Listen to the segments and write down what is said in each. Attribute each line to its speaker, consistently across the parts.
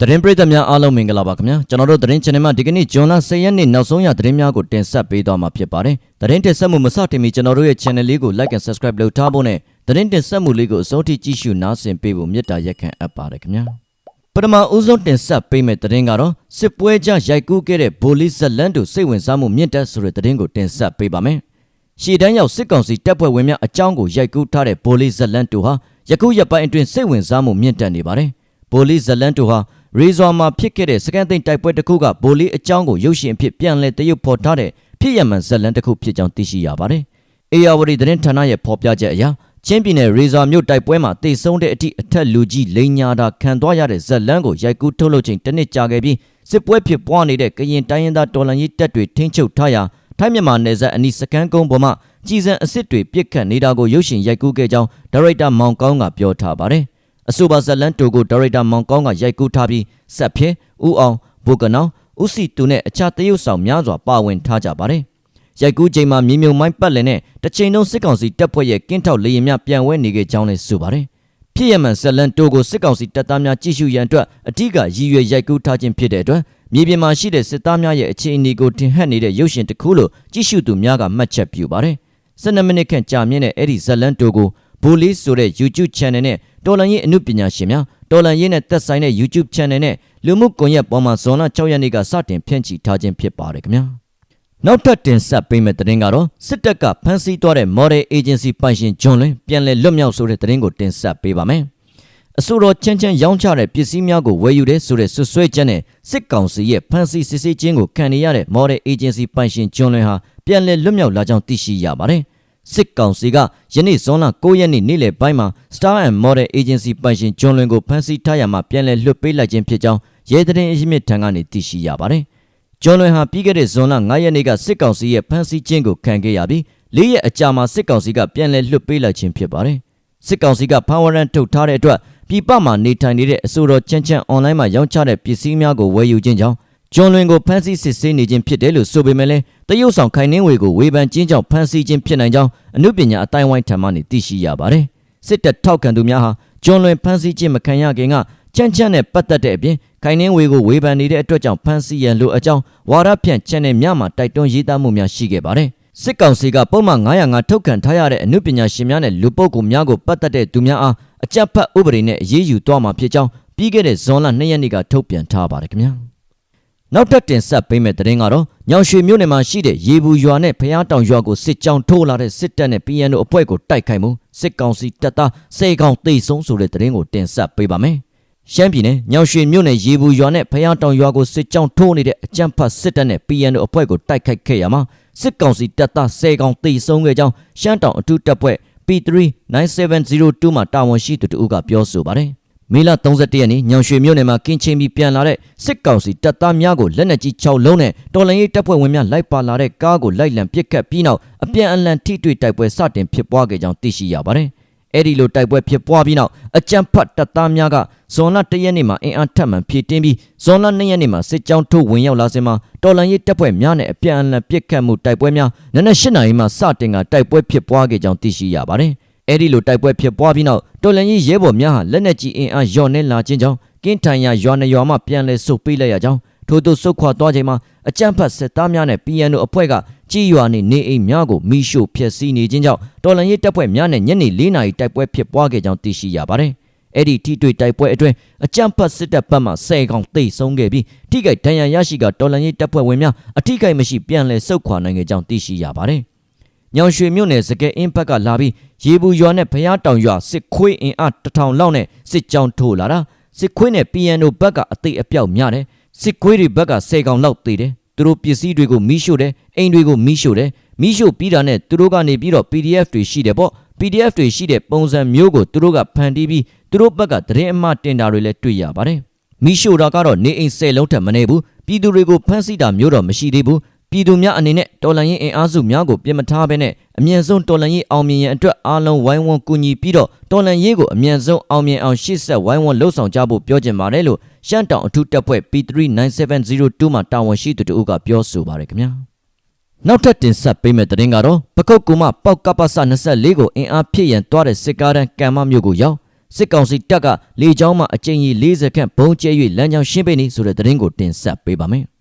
Speaker 1: သတင်းပရိသတ်များအားလုံးမင်္ဂလာပါခင်ဗျာကျွန်တော်တို့သတင်း channel မှာဒီကနေ့ဇွန်လ10ရက်နေ့နောက်ဆုံးရသတင်းများကိုတင်ဆက်ပေးသွားမှာဖြစ်ပါတယ်သတင်းတင်ဆက်မှုမစတင်မီကျွန်တော်တို့ရဲ့ channel လေးကို like and subscribe လုပ်ထားဖို့နဲ့သတင်းတင်ဆက်မှုလေးကိုအဆုံးထိကြည့်ရှုနားဆင်ပေးဖို့မေတ္တာရက်ခံအပ်ပါတယ်ခင်ဗျာပထမဦးဆုံးတင်ဆက်ပေးမယ့်သတင်းကတော့စစ်ပွဲကြရိုက်ကူးခဲ့တဲ့ဘိုလီဇလန်တို့စိတ်ဝင်စားမှုမြင့်တက်ဆိုတဲ့သတင်းကိုတင်ဆက်ပေးပါမယ်ရှေ့တန်းရောက်စစ်ကောင်စီတပ်ဖွဲ့ဝင်များအကြောင်းကိုရိုက်ကူးထားတဲ့ဘိုလီဇလန်တို့ဟာယခုရက်ပိုင်းအတွင်းစိတ်ဝင်စားမှုမြင့်တက်နေပါတယ်ဘိုလီဇလန်တို့ဟာ ရီဇော်မှာဖြစ်ခဲ့တဲ့စကန်သိန်းတိုက်ပွဲတစ်ခုကဘိုလီအကြောင်းကိုရုပ်ရှင်အဖြစ်ပြန်လည်တရုပ်ဖော်ထားတဲ့ဖြစ်ရမှန်ဇလန်တစ်ခုဖြစ်ကြောင်းသိရှိရပါတယ်။အေယာဝတီသတင်းဌာနရဲ့ဖော်ပြချက်အရချင်းပြည်နယ်ရီဇော်မြို့တိုက်ပွဲမှာတိတ်ဆုံးတဲ့အထိအထက်လူကြီးလိန်ညာတာခံသွားရတဲ့ဇလန်ကိုရိုက်ကူးထုတ်လုပ်ခြင်းတစ်နှစ်ကြာခဲ့ပြီးစစ်ပွဲဖြစ်ပွားနေတဲ့ကရင်တိုင်းရင်းသားတော်လှန်ရေးတပ်တွေထိန်းချုပ်ထားရာထိုင်းမြန်မာနယ်စပ်အနီးစကန်ကုန်းပေါ်မှာကြီးစံအစ်စ်တွေပြစ်ခတ်နေတာကိုရုပ်ရှင်ရိုက်ကူးခဲ့ကြောင်းဒါရိုက်တာမောင်ကောင်းကပြောထားပါတယ်။ အဆိုပါဇလန်တိုကိုဒါရိုက်တာမောင်ကောင်းကရိုက်ကူးထားပြီးဆက်ဖြဲဦးအောင်ဘိုကနောင်ဦးစီတူနဲ့အခြားတရုတ်ဆောင်များစွာပါဝင်ထားကြပါတယ်။ရိုက်ကူးချိန်မှာမြေမြုံမိုင်းပတ်လည်နဲ့တစ်ချိန်လုံးစစ်ကောင်စီတပ်ဖွဲ့ရဲ့ကင်းထောက်လေရင်များပြန်ဝဲနေခဲ့ကြောင်းလည်းဆိုပါတယ်။ဖြစ်ရမှန်ဇလန်တိုကိုစစ်ကောင်စီတပ်သားများကြည့်ရှုရန်အတွက်အထူးကရည်ရွယ်ရိုက်ကူးထားခြင်းဖြစ်တဲ့အတွက်မြေပြင်မှာရှိတဲ့စစ်သားများရဲ့အခြေအနေကိုထင်ဟပ်နေတဲ့ရုပ်ရှင်တစ်ခုလို့ကြည့်ရှုသူများကမှတ်ချက်ပြုပါတယ်။12မိနစ်ခန့်ကြာမြင့်တဲ့အဲ့ဒီဇလန်တိုကို ဘူလီဆိုတဲ့ YouTube channel နဲ့တော်လန်ရေးအမှုပညာရှင်များတော်လန်ရေးနဲ့သက်ဆိုင်တဲ့ YouTube channel နဲ့လူမှုကွန်ရက်ပေါ်မှာဇွန်လ6ရက်နေ့ကစတင်ဖြန့်ချီထားခြင်းဖြစ်ပါတယ်ခင်ဗျာနောက်ထပ်တင်ဆက်ပေးမယ့်သတင်းကတော့စစ်တပ်ကဖမ်းဆီးသွားတဲ့ Model Agency ပိုင်ရှင်ဂျွန်လွင်ပြန်လည်လွတ်မြောက်ဆိုတဲ့သတင်းကိုတင်ဆက်ပေးပါမယ်အဆိုတော်ချမ်းချမ်းရောင်းချတဲ့ပစ္စည်းများကိုဝယ်ယူတဲ့ဆိုတဲ့ဆွဆွဲချက်နဲ့စစ်ကောင်စီရဲ့ဖမ်းဆီးစစ်ဆေးခြင်းကိုခံနေရတဲ့ Model Agency ပိုင်ရှင်ဂျွန်လွင်ဟာပြန်လည်လွတ်မြောက်လာကြောင်းသိရှိရပါတယ်။ စစ်ကောင်စီကယနေ့ဇွန်လ9ရက်နေ့နေ့လယ်ပိုင်းမှာ Star and Model Agency ပိုင်ရှင်ဂျွန်လွင်ကိုဖမ်းဆီးထားရမှာပြန်လည်လွှတ်ပေးလိုက်ခြင်းဖြစ်ကြောင်းရဲသတင်းအရင်းမြစ်ထံကနေသိရှိရပါတယ်။ဂျွန်လွင်ဟာပြီးခဲ့တဲ့ဇွန်လ9ရက်နေ့ကစစ်ကောင်စီရဲ့ဖမ်းဆီးခြင်းကိုခံခဲ့ရပြီး၄ရက်အကြာမှာစစ်ကောင်စီကပြန်လည်လွှတ်ပေးလိုက်ခြင်းဖြစ်ပါတယ်။စစ်ကောင်စီကဖမ်းဝရမ်းထုတ်ထားတဲ့အတွက်ပြည်ပမှာနေထိုင်နေတဲ့အဆိုတော်ချမ်းချမ်းအွန်လိုင်းမှာရောင်းချတဲ့ပစ္စည်းများကိုဝယ်ယူခြင်းကြောင့် ဂျွန်လွင်ကိုဖမ်းဆီးစစ်ဆေးနေခြင်းဖြစ်တယ်လို့ဆိုပေမဲ့လည်းတရုတ်ဆောင်ခိုင်နှင်းဝေကိုဝေဖန်ခြင်းကြောင့်ဖမ်းဆီးခြင်းဖြစ်နိုင်ကြောင်းအမှုပညာအတိုင်းဝိုင်းထံမှသိရှိရပါတယ်။စစ်တပ်ထောက်ခံသူများဟာဂျွန်လွင်ဖမ်းဆီးခြင်းမခံရခင်ကချမ်းချမ်းနဲ့ပတ်သက်တဲ့အပြင်ခိုင်နှင်းဝေကိုဝေဖန်နေတဲ့အတွက်ကြောင့်ဖမ်းဆီးရန်လိုအကြောင်းဝါရဖြန့်ချန်နယ်များမှာတိုက်တွန်းရေးသားမှုများရှိခဲ့ပါတယ်။စစ်ကောင်စီကပုံမှန်905ထုတ်ခံထားရတဲ့အမှုပညာရှင်များနဲ့လူပုဂ္ဂိုလ်များကိုပတ်သက်တဲ့သူများအားအကြပ်ဖတ်ဥပဒေနဲ့အရေးယူသွားမှာဖြစ်ကြောင်းပြီးခဲ့တဲ့ဇွန်လ2ရက်နေ့ကထုတ်ပြန်ထားပါတယ်ခင်ဗျာ နောက်ထပ်တင်ဆက်ပေးမယ့်သတင်းကတော့ညောင်ရွှေမြို့နယ်မှာရှိတဲ့ရေဘူးရွာနဲ့ဖျားတောင်ရွာကိုစစ်ကြောင်းထိုးလာတဲ့စစ်တပ်နဲ့ PN တို့အဖွဲ့ကိုတိုက်ခိုက်မှုစစ်ကောင်စီတပ်သားစေကောင်တိတ်ဆုံးဆိုတဲ့သတင်းကိုတင်ဆက်ပေးပါမယ်ရှမ်းပြည်နယ်ညောင်ရွှေမြို့နယ်ရေဘူးရွာနဲ့ဖျားတောင်ရွာကိုစစ်ကြောင်းထိုးနေတဲ့အကြမ်းဖက်စစ်တပ်နဲ့ PN တို့အဖွဲ့ကိုတိုက်ခိုက်ခဲ့ရမှာစစ်ကောင်စီတပ်သားစေကောင်တိတ်ဆုံးခဲ့ကြောင်းရှမ်းတောင်အထူးတပ်ဖွဲ့ P3 9702 မှာတာဝန်ရှိသူတို့ကပြောဆိုပါတယ်။ မေလ31ရက်နေ့ညောင်ရွှေမြို့နယ်မှာကင်းချင်းပြီးပြန်လာတဲ့စစ်ကောင်စီတပ်သားများကိုလက်နက်ကြီး6လုံးနဲ့တော်လှန်ရေးတပ်ဖွဲ့ဝင်များလိုက်ပါလာတဲ့ကားကိုလိုက်လံပစ်ခတ်ပြီးနောက်အပြန်အလှန်ထိတွေ့တိုက်ပွဲစတင်ဖြစ်ပွားခဲ့ကြောင်းသိရှိရပါတယ်။အဲ့ဒီလိုတိုက်ပွဲဖြစ်ပွားပြီးနောက်အကြံဖတ်တပ်သားများကဇွန်လ1ရက်နေ့မှာအင်အားထပ်မံဖြည့်တင်းပြီးဇွန်လ2ရက်နေ့မှာစစ်ကြောင်းထုတ်ဝင်ရောက်လာစဉ်မှာတော်လန်ရေးတပ်ဖွဲ့များနဲ့အပြန်အလှန်ပစ်ခတ်မှုတိုက်ပွဲများနနက်၈နာရီမှစတင်ကတိုက်ပွဲဖြစ်ပွားခဲ့ကြောင်းသိရှိရပါတယ်။ အဲ့ဒီလိုတိုက်ပွဲဖြစ်ပွားပြီးနောက်တော်လန်ရေးရဲဘော်များဟာလက်နက်ကြီးအင်အားလျော့နေလာခြင်းကြောင့်ကင်းထိုင်ရရွာနေရွာမှပြန်လဲဆုတ်ပေးလိုက်ရကြောင်းထို့သို့ဆုတ်ခွာသွားချိန်မှာအကြမ်းဖက်စစ်သားများနဲ့ PN တို့အဖွဲ့ကကြီးရွာနေနေအိမ်များကိုမိရှို့ဖျက်ဆီးနေခြင်းကြောင့်တော်လန်ရေးတပ်ဖွဲ့များနဲ့ညနေ၄နာရီတိုက်ပွဲဖြစ်ပွားခဲ့ကြောင်းသိရှိရပါတယ်။အဲ့ဒီထိတွေ့တိုက်ပွဲအတွင်းအကြမ်းဖက်စစ်တပ်ဘက်မှ၁၀ကောင်တိတ်ဆုံးခဲ့ပြီးထိခိုက်ဒဏ်ရာရရှိကတော်လန်ရေးတပ်ဖွဲ့ဝင်များအထိခိုက်မရှိပြန်လည်ဆုတ်ခွာနိုင်ခဲ့ကြောင်းသိရှိရပါတယ်။ ညောင်ရွှေမြို့နယ်စကဲအင်းဘက်ကလာပြီးရေဘူးရွာနဲ့ဖျားတောင်ရွာစစ်ခွေးအင်အားတစ်ထောင်လောက်နဲ့စစ်ကြောင်းထိုးလာတာစစ်ခွေးနဲ့ PNO ဘက်ကအသိအပြောက်များတယ်စစ်ခွေးတွေဘက်က၁၀ကောင်လောက်သေးတယ်သူတို့ပစ္စည်းတွေကိုမိရှို့တယ်အိမ်တွေကိုမိရှို့တယ်မိရှို့ပြီးတာနဲ့သူတို့ကနေပြီးတော့ PDF တွေရှိတယ်ပေါ့ PDF တွေရှိတဲ့ပုံစံမျိုးကိုသူတို့ကဖန်တီးပြီးသူတို့ဘက်ကသတင်းအမှားတင်တာတွေလည်းတွေ့ရပါတယ်မိရှို့တာကတော့နေအိမ်၁၀လုံးထက်မနေဘူးပြည်သူတွေကိုဖမ်းဆီးတာမျိုးတော့မရှိသေးဘူး ပြည်သူများအနေနဲ့တော်လှန်ရေးအင်အားစုများကိုပြင်မထားဘဲနဲ့အမြန်ဆုံးတော်လှန်ရေးအောင်မြင်ရန်အတွက်အားလုံးဝိုင်းဝန်းကူညီပြီးတော့တော်လှန်ရေးကိုအမြန်ဆုံးအောင်မြင်အောင်ရှေ့ဆက်ဝိုင်းဝန်းလှုပ်ဆောင်ကြဖို့ပြောချင်ပါတယ်လို့ရှမ်းတောင်အထူးတပ်ဖွဲ့ P39702 မှာတာဝန်ရှိသူတို့ကပြောဆိုပါတယ်ခင်ဗျာနောက်ထပ်တင်ဆက်ပေးမယ့်သတင်းကတော့ပကုတ်ကူမပေါက်ကပ္ပစ24ကိုအင်အားဖြည့်ရန်တွားတဲ့စစ်ကားတန်းကံမမြို့ကိုရောက်စစ်ကောင်စီတပ်ကလေကြောင်းမှအကြိမ်ကြီး40ခန့်ဘုံကျဲ၍လမ်းကြောင်းရှင်းပေးနေဆိုတဲ့သတင်းကိုတင်ဆက်ပေးပါမယ်။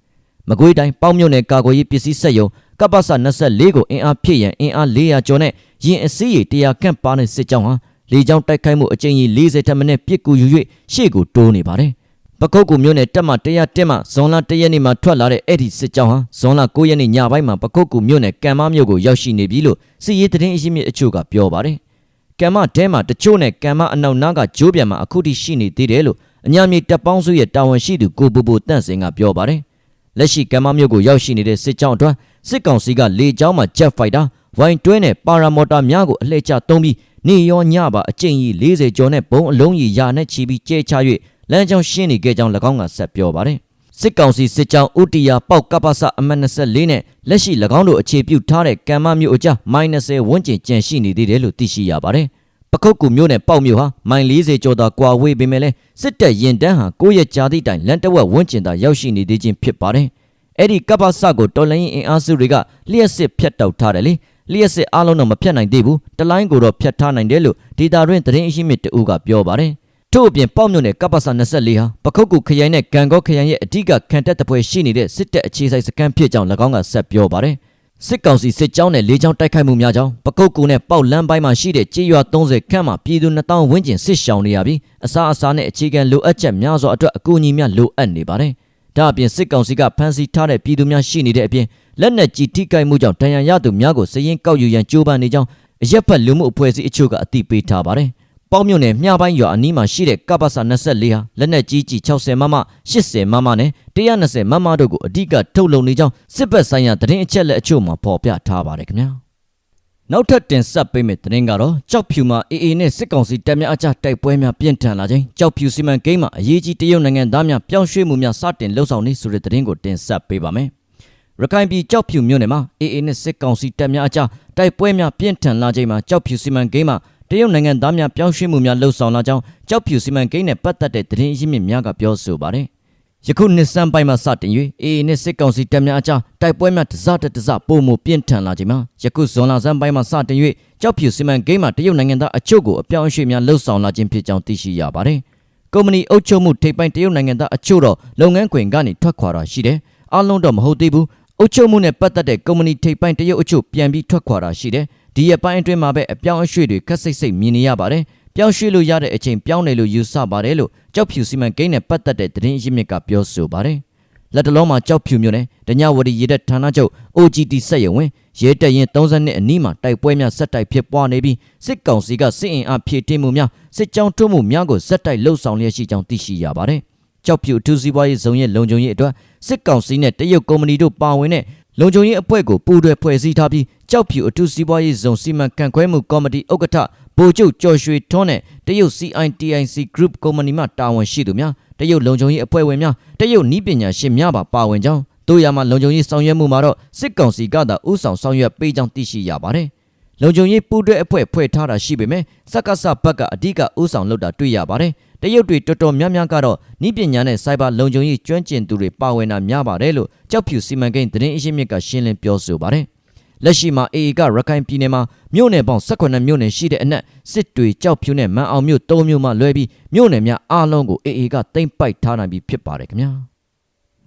Speaker 1: မကွေးတိုင်းပေါင်းမြို့နယ်ကာကွယ်ရေးပစ္စည်းစက်ရုံကပ္ပစ24ကိုအင်အားဖြည့်ရန်အင်အား400ကျော်နဲ့ရင်အစည်းရ100ခန့်ပါတဲ့စစ်ကြောင်းဟာလေကြောင်းတိုက်ခိုက်မှုအကြိမ်ကြီး40ထက်မနည်းပစ်ကူယူ၍ရှေ့ကိုတိုးနေပါတယ်။ပကုတ်ကူမြို့နယ်တက်မှ100တက်မှဇွန်လ1ရက်နေ့မှာထွက်လာတဲ့အဲ့ဒီစစ်ကြောင်းဟာဇွန်လ9ရက်နေ့ညပိုင်းမှာပကုတ်ကူမြို့နယ်ကံမမြို့ကိုရောက်ရှိနေပြီလို့စစ်ရေးသတင်းအရင်းမြစ်အချို့ကပြောပါတယ်။ကံမတဲမှာတချို့နဲ့ကံမအနောက်နားကဂျိုးပြန်မှာအခုထိရှိနေသေးတယ်လို့အညာမြေတပ်ပေါင်းစုရဲ့တာဝန်ရှိသူကိုပူပူတန့်စင်ကပြောပါတယ်။ လက်ရှိကံမမြို့ကိုရောက်ရှိနေတဲ့စစ်ကြောင်းအတွက်စစ်ကောင်စီကလေကြောင်းမှာ Jet Fighter ဝိုင်တွဲနဲ့ပါရာမော်တာများကိုအလှည့်ကျသုံးပြီးနေရောညပါအကျင့်ကြီး40ကျော်နဲ့ဘုံအလုံးကြီးရာနဲ့ချီပြီးကျဲချ၍လမ်းကြောင်းရှင်းနေခဲ့ကြောင်း၎င်းကဆက်ပြောပါတယ်။စစ်ကောင်စီစစ်ကြောင်းဥတီယာပေါက်ကပ္ပစအမတ်24နဲ့လက်ရှိ၎င်းတို့အခြေပြုထားတဲ့ကံမမြို့အကြမိုင်20ဝန်းကျင်ကျန်ရှိနေသေးတယ်လို့သိရှိရပါတယ်။ ပခုတ်ကူမြို့နယ်ပေါက်မြို့ဟာမိုင်40ကျော်သာကွာဝေးပေမဲ့လည်းစစ်တပ်ရင်တန်းဟာကိုယ့်ရဲ့ကြာသည့်တိုင်လန်တဝက်ဝန်းကျင်သာရောက်ရှိနေသေးခြင်းဖြစ်ပါတယ်။အဲ့ဒီကပ္ပစကိုတော်လိုင်းအင်အားစုတွေကလျှက်စစ်ဖျက်တောက်ထားတယ်လေလျှက်စစ်အားလုံးတော့မဖျက်နိုင်သေးဘူးတလိုင်းကိုတော့ဖျက်ထားနိုင်တယ်လို့ဒေတာတွင်သတင်းအရှိမြစ်တအူးကပြောပါတယ်ထို့အပြင်ပေါ့မြို့နယ်ကပ္ပစာ24ဟာပခုတ်ကူခရိုင်နဲ့ကံကောခရိုင်ရဲ့အဓိကခံတပ်တပ်ဖွဲ့ရှိနေတဲ့စစ်တပ်အခြေစိုက်စခန်းဖြစ်ကြောင်း၎င်းကဆက်ပြောပါတယ် စစ်ကောင်စီစစ်ကြောင်းနဲ့လေးကြောင်းတိုက်ခိုက်မှုများကြောင့်ပကုတ်ကူနဲ့ပေါက်လန်းပိုင်းမှာရှိတဲ့ကြေးရွာ30ခန့်မှာပြည်သူ2000ဝန်းကျင်စစ်ရှောင်နေရပြီးအစားအစာနဲ့အခြေခံလိုအပ်ချက်များစွာအတွက်အကူအညီများလိုအပ်နေပါတယ်။ဒါအပြင်စစ်ကောင်စီကဖမ်းဆီးထားတဲ့ပြည်သူများရှိနေတဲ့အပြင်လက်နက်ကြီးထိခိုက်မှုကြောင့်တန်ရာရသူများကိုစည်ရင်ကောက်ယူရန်ကြိုးပမ်းနေကြောင်းအရက်ဖက်လူမှုအဖွဲ့အစည်းအချို့ကအသိပေးထားပါတယ်။ ပေါင်းမြို့နယ်မြပိုင်းရွာအနီးမှာရှိတဲ့ကပ္ပစာ24ဟာလက်နက်ကြီးကြီး60မမ80မမနဲ့120မမတို့ကိုအဓိကထုတ်လုပ်နေကြောင်းစစ်ဘက်ဆိုင်ရာသတင်းအချက်အလက်အချို့မှာဖော်ပြထားပါတယ်ခင်ဗျာ။နောက်ထပ်တင်ဆက်ပေးမယ့်သတင်းကတော့ကြောက်ဖြူမှာအေအေနဲ့စစ်ကောင်စီတပ်များအကြတိုက်ပွဲများပြင်းထန်လာခြင်းကြောက်ဖြူစီမံကိန်းမှာအရေးကြီးတရုတ်နိုင်ငံသားများပြောင်းရွှေ့မှုများစတင်လှုပ်ဆောင်နေဆိုတဲ့သတင်းကိုတင်ဆက်ပေးပါမယ်။ရခိုင်ပြည်ကြောက်ဖြူမြို့နယ်မှာအေအေနဲ့စစ်ကောင်စီတပ်များအကြားတိုက်ပွဲများပြင်းထန်လာချိန်မှာကြောက်ဖြူစီမံကိန်းမှာ တရုတ်နိုင်ငံသားများပြောင်းရွှေ့မှုများလှုပ်ဆောင်လာကြောင်းကြောက်ဖြူစီမံကိန်းနဲ့ပတ်သက်တဲ့သတင်းရင်းမြစ်များကပြောဆိုပါတယ်။ယခုနှစ်စံပိုင်းမှာစတင်၍အေအေနဲ့စစ်ကောင်စီတပ်များအကြားတိုက်ပွဲများတစတတစပုံမှုပြင်းထန်လာချိန်မှာယခုဇွန်လစံပိုင်းမှာစတင်၍ကြောက်ဖြူစီမံကိန်းမှာတရုတ်နိုင်ငံသားအချို့ကိုအပြောင်းအရွှေ့များလှုပ်ဆောင်လာခြင်းဖြစ်ကြောင်းသိရှိရပါတယ်။ကုမ္ပဏီအုပ်ချုပ်မှုထိပ်ပိုင်းတရုတ်နိုင်ငံသားအချို့တော့လုပ်ငန်းခွင်ကနေထွက်ခွာတာရှိတယ်။အလုံးတော့မဟုတ်သေးဘူးအုပ်ချုပ်မှုနဲ့ပတ်သက်တဲ့ကုမ္ပဏီထိပ်ပိုင်းတရုတ်အချို့ပြန်ပြီးထွက်ခွာတာရှိတယ်။ ဒီရက်ပိုင်းအတွင်းမှာပဲအပြောင်းအရွှေ့တွေခက်စိတ်စိတ်မြင်နေရပါတယ်။ပြောင်းရွှေ့လို့ရတဲ့အချိန်ပြောင်းတယ်လို့ယူဆပါတယ်လို့ကြောက်ဖြူစီမံကိန်းနဲ့ပတ်သက်တဲ့သတင်းရင်းမြစ်ကပြောဆိုပါတယ်။လက်တလုံးမှာကြောက်ဖြူမျိုးနဲ့ဒညဝတီရေတပ်ဌာနချုပ် OGT စက်ရုံဝင်ရဲတပ်ရင်32အနီးမှာတိုက်ပွဲများဆက်တိုက်ဖြစ်ပွားနေပြီးစစ်ကောင်စီကစစ်အင်အားဖြည့်တင်းမှုများစစ်ကြောင်းထုတ်မှုများကိုဇက်တိုက်လှုပ်ဆောင်လျက်ရှိကြောင်းသိရှိရပါတယ်။ကြောက်ဖြူအထူးစီးပွားရေးဇုံရဲ့လုံခြုံရေးအတွက်စစ်ကောင်စီနဲ့တရုတ်ကုမ္ပဏီတို့ပါဝင်တဲ့ လုံခြုံရေးအဖွဲ့ကိုပူးတွဲဖွဲ့စည်းထားပြီးကြောက်ဖြူအထူးစီးပွားရေးဇုံစီမံခန့်ခွဲမှုကော်မတီဥက္ကဋ္ဌဗိုလ်ချုပ်ကျော်ရွှေထွန်းနဲ့တရုတ် CITIC Group ကုမ္ပဏီမှတာဝန်ရှိသူများတရုတ်လုံခြုံရေးအဖွဲ့ဝင်များတရုတ်နည်းပညာရှင်များပါပါဝင်ကြောင်းတို့ရမှာလုံခြုံရေးဆောင်ရွက်မှုမှာတော့စစ်ကောင်စီကသာဥဆောင်ဆောင်ရွက်ပေးကြောင်းသိရှိရပါတယ်။လုံခြုံရေးပူးတွဲအဖွဲ့ဖွဲ့ထားတာရှိပေမဲ့စက္ကစဘက်ကအဓိကဥဆောင်လုပ်တာတွေ့ရပါတယ်။ တရုတ်တွေတော်တော်များများကတော့ဤပညာနဲ့စိုက်ဘာလုံခြုံရေးကျွမ်းကျင်သူတွေပါဝင်တာများပါတယ်လို့ကြောက်ဖြူစီမံကိန်းသတင်းအရင်းမြစ်ကရှင်းလင်းပြောဆိုပါတယ်လက်ရှိမှာ AA ကရခိုင်ပြည်နယ်မှာမြို့နယ်ပေါင်း18မြို့နယ်ရှိတဲ့အနက်စစ်တွေကြောက်ဖြူနဲ့မန်အောင်မြို့၃မြို့မှလွဲပြီးမြို့နယ်များအားလုံးကို AA ကတိမ့်ပိုက်ထားနိုင်ပြီဖြစ်ပါတယ်ခင်ဗျာ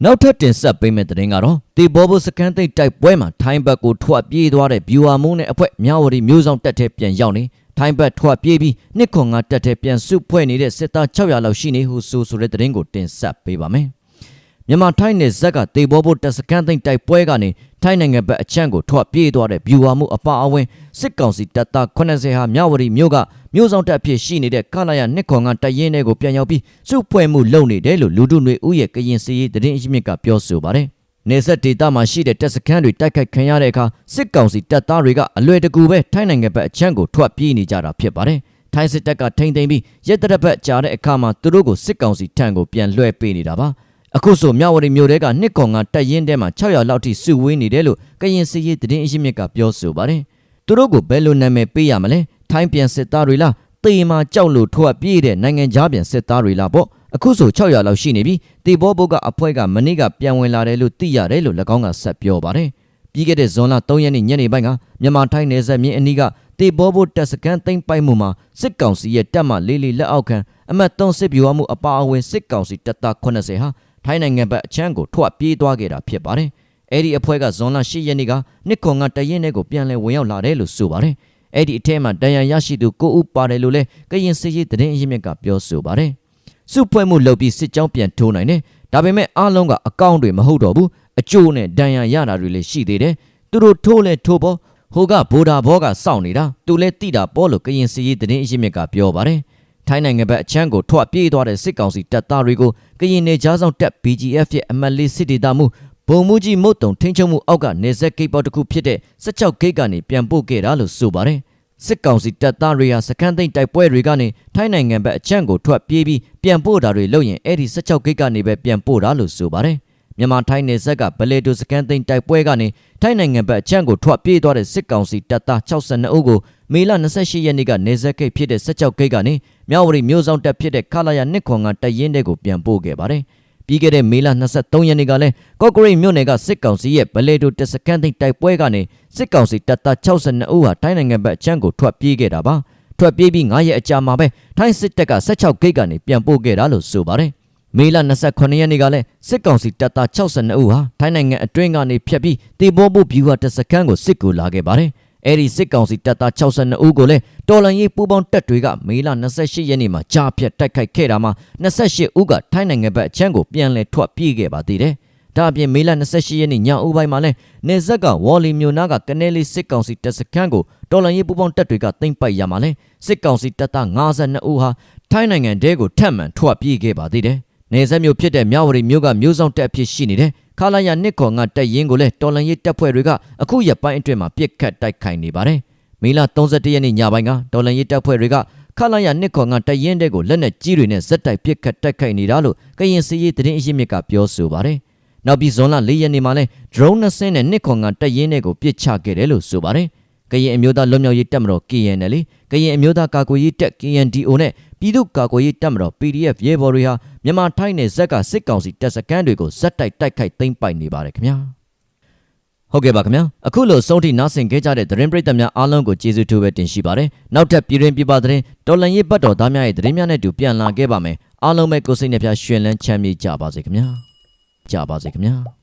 Speaker 1: နောက်ထပ်တင်ဆက်ပေးမယ့်သတင်းကတော့တေဘောဘစကန်သိတ်တိုက်ပွဲမှာထိုင်းဘက်ကိုထွက်ပြေးသွားတဲ့ဘီဝါမုန်းနဲ့အဖွဲ့မြဝတီမျိုးဆောင်တက်တဲ့ပြန်ရောက်နေ ထိုင်းဘက်ထွက်ပြေးပြီးနှစ်ခွန်ငါတက်တဲ့ပြန်စုဖွဲ့နေတဲ့စစ်သား600လောက်ရှိနေဟုဆိုဆိုတဲ့သတင်းကိုတင်ဆက်ပေးပါမယ်။မြန်မာထိုင်းနယ်ဇက်ကတေဘောဘုတ်တပ်စခန်းသိမ်းတိုက်ပွဲကနေထိုင်းနိုင်ငံဘက်အချမ်းကိုထွက်ပြေးသွားတဲ့ဗျူဟာမှုအပါအဝင်စစ်ကောင်စီတပ်သား80ဟာမြဝတီမြို့ကမြို့ဆောင်တပ်အဖြစ်ရှိနေတဲ့ကလာရနှစ်ခွန်ငါတပ်ရင်းတွေကိုပြန်ရောက်ပြီးစုဖွဲ့မှုလုပ်နေတယ်လို့လူထုတွေဥရဲ့ကရင်စီရေးသတင်းအရင်းမြစ်ကပြောဆိုပါတယ်။ နေဆက်ဒေသမှာရှိတဲ့တပ်စခန်းတွေတိုက်ခိုက်ခံရတဲ့အခါစစ်ကောင်စီတပ်သားတွေကအလွယ်တကူပဲထိုင်းနိုင်ငံဘက်အချမ်းကိုထွက်ပြေးနေကြတာဖြစ်ပါတယ်။ထိုင်းစစ်တပ်ကထိမ့်သိမ်းပြီးရဲတပ်ဘက်ကြားတဲ့အခါမှာသူတို့ကိုစစ်ကောင်စီထံကိုပြန်လွှဲပေးနေတာပါ။အခုဆိုမြဝတီမြို့တဲကနှစ်ကောင်ကတပ်ရင်းထဲမှာ600လောက်ထိစုဝေးနေတယ်လို့ကရင်စစ်ရေးသတင်းအရင်းမြစ်ကပြောဆိုပါတယ်။သူတို့ကိုဘယ်လိုနာမည်ပေးရမလဲ။ထိုင်းပြန်စစ်သားတွေလား။တေမာကြောက်လို့ထွက်ပြေးတဲ့နိုင်ငံခြားပြန်စစ်သားတွေလားပေါ့။ အခုဆို600လောက်ရှိနေပြီတေဘောဘုတ်ကအဖွဲကမနေ့ကပြန်ဝင်လာတယ်လို့သိရတယ်လို့၎င်းကဆက်ပြောပါတယ်ပြီးခဲ့တဲ့ဇွန်လ3ရက်နေ့ညနေပိုင်းကမြန်မာထိုင်းနယ်စပ်မြင်းအနီးကတေဘောဘိုတပ်စကန်သိမ်းပိုက်မှုမှာစစ်ကောင်စီရဲ့တပ်မလေးလေးလက်အောက်ခံအမတ်3စစ်ဗျူဟာမှုအပါအဝင်စစ်ကောင်စီတပ်သား80ဟာထိုင်းနိုင်ငံဘက်အချမ်းကိုထွက်ပြေးသွားခဲ့တာဖြစ်ပါတယ်။အဲ့ဒီအဖွဲ့ကဇွန်လ10ရက်နေ့ကနှစ်ခွန်ကတရင်တဲ့ကိုပြန်လည်ဝင်ရောက်လာတယ်လို့ဆိုပါတယ်။အဲ့ဒီအထက်မှာတန်ရန်ရရှိသူ9ဦးပါတယ်လို့လည်းကရင်စစ်ရေးသတင်းအရင်းမြစ်ကပြောဆိုပါတယ်။ စုဖွဲ့မှုလုပ်ပြီးစစ်ကြောင်းပြန်ထိုးနိုင်တယ်။ဒါပေမဲ့အားလုံးကအကောင့်တွေမဟုတ်တော့ဘူး။အကျိုးနဲ့ဒဏ်ရာရတာတွေလည်းရှိသေးတယ်။သူတို့ထိုးလဲထိုးပေါ်ဟိုကဗိုလ်ဒါဘောကစောင့်နေတာသူလဲတိတာပေါ်လို့ကရင်စစ်ရေးသတင်းအရင်းမြစ်ကပြောပါတယ်။ထိုင်းနိုင်ငံဘက်အချမ်းကိုထွက်ပြေးသွားတဲ့စစ်ကောင်စီတပ်သားတွေကိုကရင်နေကြားဆောင်တပ် BGF ရဲ့အမတ်လေးစစ်ဒေသမှုဘုံမူကြီးမုတ်တုံထိန်းချုပ်မှုအောက်ကနေဆက်ဂိတ်ပေါ်တစ်ခုဖြစ်တဲ့16ဂိတ်ကနေပြန်ပို့ခဲ့တာလို့ဆိုပါတယ်။ စစ်ကောင်စီတပ်သားတွေဟာစခန်းသိမ်းတိုက်ပွဲတွေကနေထိုင်းနိုင်ငံဘက်အချမ်းကိုထွက်ပြေးပြီးပြန်ပို့တာတွေလုပ်ရင်အဲ့ဒီ16ဂိတ်ကနေပဲပြန်ပို့တာလို့ဆိုပါတယ်။မြန်မာထိုင်းနယ်စပ်ကဗလေတူစကန်သိန်းတိုက်ပွဲကနေထိုင်းနိုင်ငံဘက်အချမ်းကိုထွက်ပြေးသွားတဲ့စစ်ကောင်စီတပ်သား62ဦးကိုမေလ28ရက်နေ့ကနေဆက်ဂိတ်ဖြစ်တဲ့16ဂိတ်ကနေမြဝတီမြို့ဆောင်တပ်ဖြစ်တဲ့ခလာရနှစ်ခွန်ကတရင်တဲ့ကိုပြန်ပို့ခဲ့ပါတယ်။ ပြီးခဲ့တဲ့မေလ23ရက်နေ့ကလည်းကော့ကရိတ်မြို့နယ်ကစစ်ကောင်စီရဲ့ဗလေတူတစကန်သိန်းတိုက်ပွဲကနေစစ်ကောင်စီတပ်သား62ဦးဟာထိုင်းနိုင်ငံဘက်အချမ်းကိုထွက်ပြေးခဲ့တာပါ။ထွက်ပြေးပြီး9ရက်အကြာမှာပဲထိုင်းစစ်တပ်က16ဂိတ်ကနေပြန်ပို့ခဲ့တာလို့ဆိုပါတယ်။မေလ29ရက်နေ့ကလည်းစစ်ကောင်စီတပ်သား62ဦးဟာထိုင်းနိုင်ငံအတွင်းကနေဖျက်ပြီးတေဘောဘုဗျူဟာတစ်စခန်းကိုစစ်ကူလာခဲ့ပါတယ်။ အဲဒီစစ်ကောင်စီတပ်သား62ဦးကိုလည်းတော်လန်ရေးပူးပေါင်းတပ်တွေကမေလ28ရက်နေ့မှာကြားဖြတ်တိုက်ခိုက်ခဲ့တာမှာ28ဦးကထိုင်းနိုင်ငံဘက်အချမ်းကိုပြန်လည်ထွက်ပြေးခဲ့ပါသေးတယ်။ဒါအပြင်မေလ28ရက်နေ့ညဦးပိုင်းမှာလည်းနေဇက်ကဝေါ်လီမျိုးနာကကနေလီစစ်ကောင်စီတပ်စခန်းကိုတော်လန်ရေးပူးပေါင်းတပ်တွေကသိမ်းပိုက်ရမှာလဲစစ်ကောင်စီတပ်သား52ဦးဟာထိုင်းနိုင်ငံတဲကိုထပ်မံထွက်ပြေးခဲ့ပါသေးတယ်။နေဆက်မျိုးဖြစ်တဲ့မြဝတီမျိုးကမျိုးဆောင်တပ်အဖြစ်ရှိနေတဲ့ ခလာရနှစ်ခေါ်ငါတက်ရင်ကိုလည်းတော်လန်ရေးတပ်ဖွဲ့တွေကအခုရက်ပိုင်းအတွင်းမှာပြစ်ခတ်တိုက်ခိုက်နေပါတယ်။မေလ31ရက်နေ့ညပိုင်းကတော်လန်ရေးတပ်ဖွဲ့တွေကခလာရနှစ်ခေါ်ငါတက်ရင်တဲ့ကိုလက်နက်ကြီးတွေနဲ့ဇက်တိုက်ပြစ်ခတ်တိုက်ခိုက်နေတာလို့ကရင်စီရေးသတင်းအရင်းမြစ်ကပြောဆိုပါတယ်။နောက်ပြီးဇွန်လ၄ရက်နေ့မှာလဲ drone နှစ်စင်းနဲ့နှစ်ခေါ်ငါတက်ရင်တဲ့ကိုပစ်ချခဲ့တယ်လို့ဆိုပါတယ်။ ကရင်အမျိုးသားလွတ်မြောက်ရေးတပ်မတော် KNL ကရင်အမျိုးသားကာကွယ်ရေးတပ် KNDO နဲ့ပြည်သူ့ကာကွယ်ရေးတပ်မတော် PDF ရဲဘော်တွေဟာမြန်မာထိုင်းနယ်ဇက်ကစစ်ကောင်စီတပ်စခန်းတွေကိုဇက်တိုက်တိုက်ခိုက်သိမ်းပိုက်နေပါတယ်ခင်ဗျာဟုတ်ကဲ့ပါခင်ဗျာအခုလိုစုံထိနားဆင်ခဲ့ကြတဲ့သတင်းပရိသတ်များအားလုံးကိုကျေးဇူးတင်ပဲတင်ရှိပါတယ်နောက်ထပ်ပြည်တွင်ပြပသတင်းတော်လန်ရေးပတ်တော်သားများရဲ့သတင်းများနဲ့တူပြန်လာခဲ့ပါမယ်အားလုံးပဲကိုယ်စိတ်နှပြရှင်လန်းချမ်းမြေ့ကြပါစေခင်ဗျာကြပါစေခင်ဗျာ